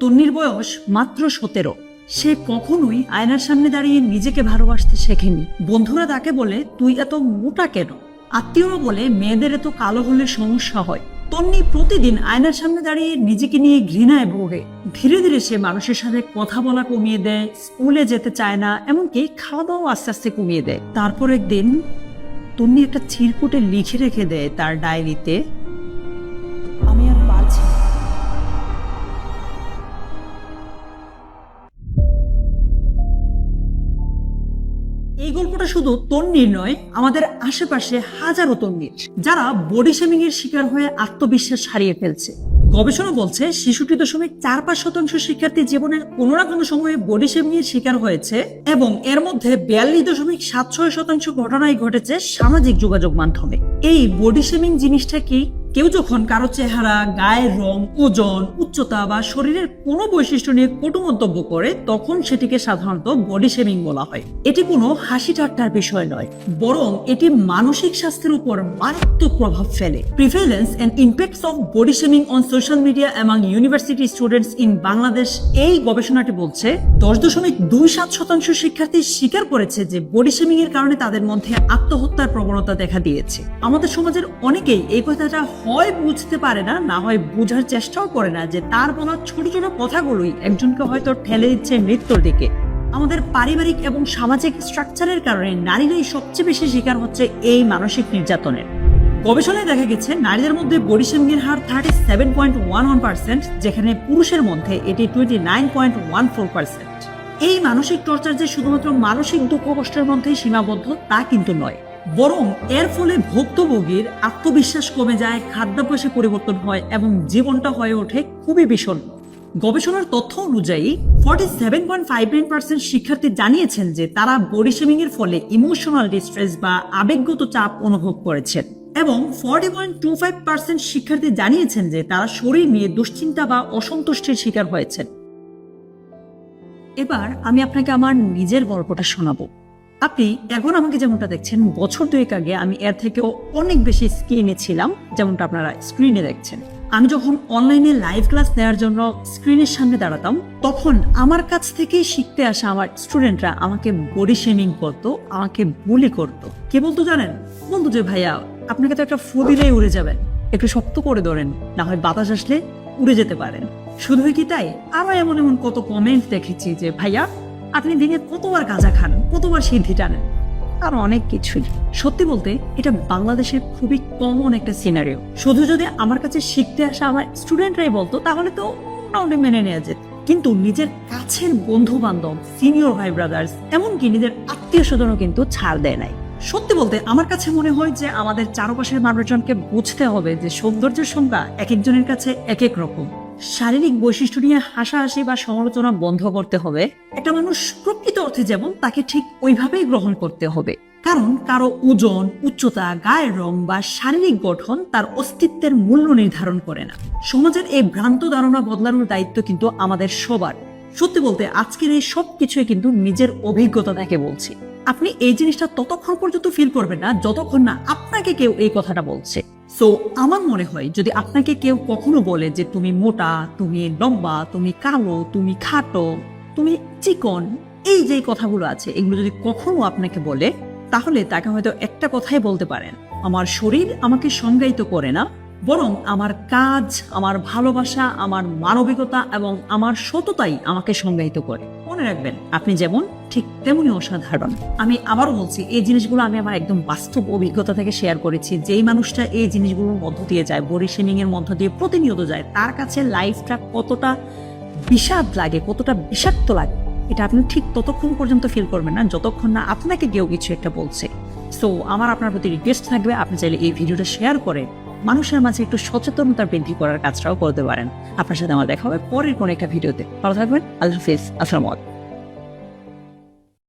তন্নির বয়স মাত্র সতেরো। সে কখনোই আয়নার সামনে দাঁড়িয়ে নিজেকে ভালোবাসতে শেখেনি। বন্ধুরা তাকে বলে, তুই এত মোটা কেন? আত্মীয়রা বলে, মেয়েদের এত কালো হলে সমস্যা হয়। তন্নি প্রতিদিন আয়নার সামনে দাঁড়িয়ে নিজেকে নিয়ে ঘৃণায় ভোগে। ধীরে ধীরে সে মানুষের সাথে কথা বলা কমিয়ে দেয়, স্কুলে যেতে চায় না, এমনকি খাওয়া দাওয়া আস্তে আস্তে কমিয়ে দেয়। তারপর একদিন তন্নি একটা চিরকুটে লিখে রেখে দেয় তার ডায়েরিতে এই গল্পটা শুধু তন্নির নয়, আমাদের আশেপাশে হাজারো তন্নির যারা বডি শেমিং এর শিকার হয়ে আত্মবিশ্বাস হারিয়ে ফেলছে। গবেষণা বলছে, শিশুটি দশমিক চার পাঁচ শতাংশ শিক্ষার্থী জীবনের কোনো না কোনো সময়ে বডি শেমিং এর শিকার হয়েছে এবং এর মধ্যে বিয়াল্লিশ দশমিক সাত ছয় শতাংশ ঘটনাই ঘটেছে সামাজিক যোগাযোগ মাধ্যমে। এই বডি শেমিং জিনিসটা কি? কেউ যখন কারও চেহারা, গায়ের রং, ওজন, উচ্চতা বা শরীরের কোনো বৈশিষ্ট্য নিয়ে কটু মন্তব্য করে, তখন সেটিকে সাধারণত বডি শেমিং বলা হয়। এটি কোনো হাসি ঠাট্টার বিষয় নয়, বরং এটি মানসিক স্বাস্থ্যের উপর মারাত্মক প্রভাব ফেলে। Prevalence and impacts of body shaming on social media among university students in Bangladesh এই গবেষণাটি বলছে, দশ দশমিক দুই সাত শতাংশ শিক্ষার্থী স্বীকার করেছে যে বডি শেমিং এর কারণে তাদের মধ্যে আত্মহত্যার প্রবণতা দেখা দিয়েছে। আমাদের সমাজের অনেকেই এই কথাটা হয় বুঝতে পারে না না হয় বোঝার চেষ্টাও করে না যে তার বলা ছোট ছোট কথাগুলোই একজনকে হয়তো ঠেলে দিচ্ছে মৃত্যুর দিকে। আমাদের পারিবারিক এবং সামাজিক স্ট্রাকচারের কারণে নারীরাই সবচেয়ে বেশি শিকার হচ্ছে এই মানসিক নির্যাতনের। গবেষণায় দেখা গেছে, নারীদের মধ্যে বডি শেমিংয়ের হার thirty seven point one one percent যেখানে পুরুষের মধ্যে এটি twenty nine point one four percent এই মানসিক টর্চার যে শুধুমাত্র মানসিক দুঃখ কষ্টের মধ্যেই সীমাবদ্ধ, তা কিন্তু নয়। বরং এর ফলে ভুক্তভোগীর আত্মবিশ্বাস কমে যায়, খাদ্যাভ্যাসে পরিবর্তন হয় এবং জীবনটা হয়ে ওঠে খুবই বিষণ্ণ। গবেষণার তথ্য অনুযায়ী forty seven point five nine percent শিক্ষার্থী জানিয়েছেন যে তারা বডি এর ফলে ইমোশনাল ডিস্ট্রেস বা আবেগগত চাপ অনুভব করেছেন এবং forty point two five percent শিক্ষার্থী জানিয়েছেন যে তারা শরীর নিয়ে দুশ্চিন্তা বা অসন্তুষ্টির শিকার হয়েছেন। এবার আমি আপনাকে আমার নিজের গল্পটা শোনাবো। আপনি এখন আমাকে যেমনটা দেখছেন, বছর দুয়েক আগে আমি এর থেকেও অনেক বেশি স্ক্রিনে ছিলাম, যেমনটা আপনারা স্ক্রিনে দেখছেন। আমি যখন অনলাইনে লাইভ ক্লাস নেওয়ার জন্য স্ক্রিনের সামনে দাঁড়াতাম, তখন আমার কাছ থেকে শিখতে আসা আমার স্টুডেন্টরা আমাকে বডি শেমিং করতো, আমাকে বুলি করতো। কে বলতো জানেন? বলতো যে, ভাইয়া, আপনাকে তো একটা ফু উড়ে যাবেন। একটু শক্ত করে ধরেন, না হয় বাতাস আসলে উড়ে যেতে পারেন। শুধুই কি তাই? আরও এমন এমন কত কমেন্ট দেখেছি যে, ভাইয়া আপনি দিনে কতবার গাঁজা খান কতবার সিদ্ধি টানেন? আর অনেক কিছুই। সত্যি বলতে এটা বাংলাদেশের খুবই কমন একটা সিনারিও শুধু যদি আমার কাছে শিখতে আসা আমার স্টুডেন্টরাই বলতো তাহলে তো মোটামুটি মেনে নেওয়া যেত। কিন্তু নিজের কাছের বন্ধু বান্ধব সিনিয়র ভাই ব্রাদার্স এমনকি নিজের আত্মীয় স্বজনও কিন্তু ছাড় দেয় নাই। সত্যি বলতে আমার কাছে মনে হয় যে আমাদের চারপাশের মানুষজনকে বুঝতে হবে যে সৌন্দর্যের সংজ্ঞা এক একজনের কাছে এক এক রকম। শারীরিক বৈশিষ্ট্য নিয়ে হাসাহাসি বা সমালোচনা বন্ধ করতে হবে। একটা মানুষ প্রকৃত অর্থে যেমন তাকে ঠিক ওইভাবেই গ্রহণ করতে হবে। কারণ কারও ওজন, উচ্চতা, গায়ের রং বা শারীরিক গঠন তার অস্তিত্বের মূল্য নির্ধারণ করে না। সমাজের এই ভ্রান্ত ধারণা বদলানোর দায়িত্ব কিন্তু আমাদের সবার। সত্যি বলতে আজকের এই সব কিছুই কিন্তু নিজের অভিজ্ঞতা থেকে বলছি। আপনি এই জিনিসটা ততক্ষণ পর্যন্ত ফিল করবেন না, যতক্ষণ না আপনাকে কেউ এই কথাটা বলছে। সো আমার মনে হয় যদি আপনাকে কেউ কখনো বলে যে তুমি মোটা, তুমি লম্বা, তুমি কালো, তুমি খাটো, তুমি চিকন, এই যে কথাগুলো আছে, এগুলো যদি কখনো আপনাকে বলে, তাহলে তাকে হয়তো একটা কথাই বলতে পারেন। আমার শরীর আমাকে সংজ্ঞায়িত করে না বরং আমার কাজ, আমার ভালোবাসা, আমার মানবিকতা এবং আমার সততাই আমাকে সংজ্ঞায়িত করে। মনে রাখবেন, আপনি যেমন, ঠিক তেমনি অসাধারণ। আমি আবারও বলছি, এই জিনিসগুলো আমি আমার একদম বাস্তব অভিজ্ঞতা থেকে শেয়ার করেছি। যেই মানুষটা এই জিনিসগুলোর মধ্য দিয়ে যায় শেমিং এর মধ্য দিয়ে প্রতিনিয়ত যায়, তার কাছে লাইফটা কতটা বিষাদ লাগে, কতটা বিষাক্ত লাগে, এটা আপনি ঠিক ততক্ষণ পর্যন্ত ফিল করবেন না, যতক্ষণ না আপনাকে কেউ কিছু একটা বলছে। সো আমার আপনার প্রতি রিকোয়েস্ট থাকবে, আপনি চাইলে এই ভিডিওটা শেয়ার করে মানুষের মাঝে একটু সচেতনতা বৃদ্ধি করার কাজটাও করতে পারেন। আপনার সাথে আমার দেখা হবে পরের কোনো একটা ভিডিওতে। ভালো থাকবেন। আল্লাহ হাফিজ। আসসালামু আলাইকুম।